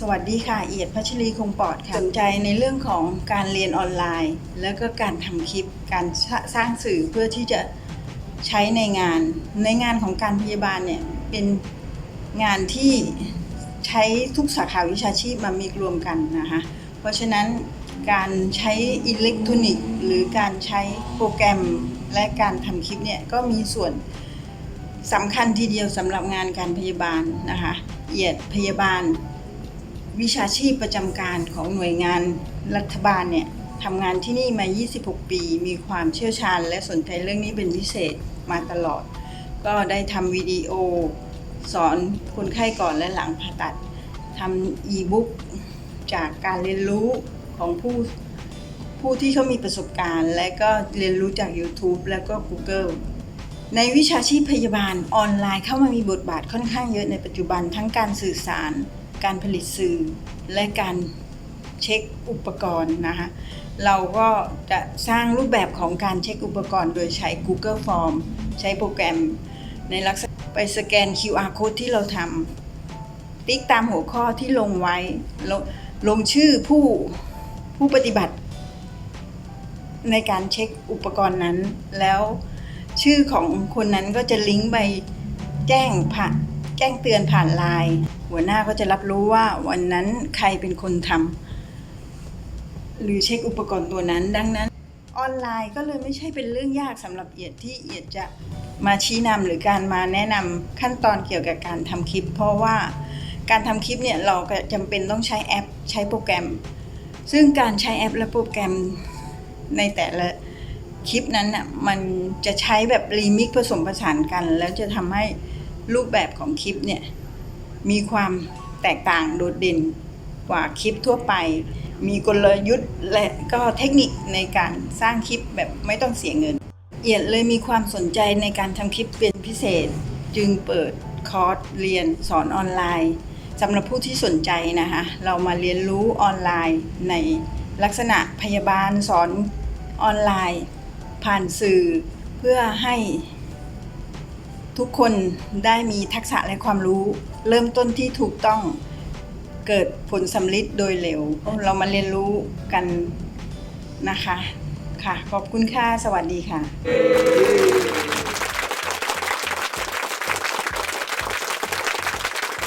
สวัสดีค่ะ เอียดพัชรีคงปอดค่ะสนใจในเรื่องของการเรียนออนไลน์ แล้วก็การทำคลิป การสร้างสื่อเพื่อที่จะใช้ในงาน ในงานของการพยาบาลเนี่ยเป็นงานที่ใช้ทุกสาขาวิชาชีพมามีรวมกันนะคะเพราะฉะนั้นการใช้อิเล็กทรอนิกส์หรือการใช้โปรแกรมและการทำคลิปเนี่ยก็มีส่วนสำคัญทีเดียวสำหรับงานการพยาบาลนะคะเอียดพยาบาล วิชาชีพประจำการของหน่วยงานรัฐบาลเนี่ยทำงานที่นี่มา 26 ปี มีความเชี่ยวชาญ และสนใจเรื่องนี้เป็นพิเศษมาตลอด ก็ได้ทำวิดีโอ สอนคนไข้ก่อนและหลังผ่าตัดทำอีบุ๊กจากการเรียนรู้ของผู้ผู้ที่เขามีประสบการณ์ และก็เรียนรู้จาก YouTube แล้วก็ Google ในวิชาชีพพยาบาลออนไลน์เข้ามามีบทบาทค่อนข้างเยอะในปัจจุบันทั้งการสื่อสาร การผลิตสื่อและการเช็คอุปกรณ์นะคะเราก็จะสร้างรูปแบบของการเช็คอุปกรณ์ โดยใช้ Google Form ใช้โปรแกรมในลักษณะไปสแกน QR code ที่เราทำติ๊กตามหัวข้อที่ลงไว้ลงลงชื่อผู้ผู้ปฏิบัติ ในการเช็คอุปกรณ์นั้น แล้วชื่อของคนนั้นก็จะลิงก์ไปแจ้งผ่านแจ้งเตือนผ่านไลน์ หัวหน้าก็จะรับรู้ว่าวันนั้นใครเป็นคนทำหรือเช็คอุปกรณ์ตัวนั้น ดังนั้น ออนไลน์ก็เลยไม่ใช่เป็นเรื่องยากสำหรับเอียดที่เอียดจะมาชี้นำหรือการมาแนะนำขั้นตอนเกี่ยวกับการทำคลิป เพราะว่าการทำคลิปเนี่ยเราก็จำเป็นต้องใช้แอปใช้โปรแกรม ซึ่งการใช้แอปและโปรแกรมในแต่ละคลิปนั้นน่ะมันจะใช้แบบรีมิกผสมผสานกัน แล้วจะทำให้รูปแบบของคลิปเนี่ย มีความแตกต่างโดดเด่นกว่าคลิปทั่วไป มีกลยุทธ์และก็เทคนิคในการสร้างคลิปแบบไม่ต้องเสียเงิน เอียดเลยมีความสนใจในการทำคลิปเป็นพิเศษ จึงเปิดคอร์สเรียนสอนออนไลน์สำหรับผู้ที่สนใจนะคะ เรามาเรียนรู้ออนไลน์ในลักษณะพยาบาลสอนออนไลน์ ผ่านสื่อเพื่อให้ ทุกคนได้มีทักษะและความรู้ เริ่มต้นที่ถูกต้องเกิดผลสำลิดโดยเร็ว เรามาเรียนรู้กันนะคะ ค่ะ ขอบคุณค่ะ สวัสดีค่ะ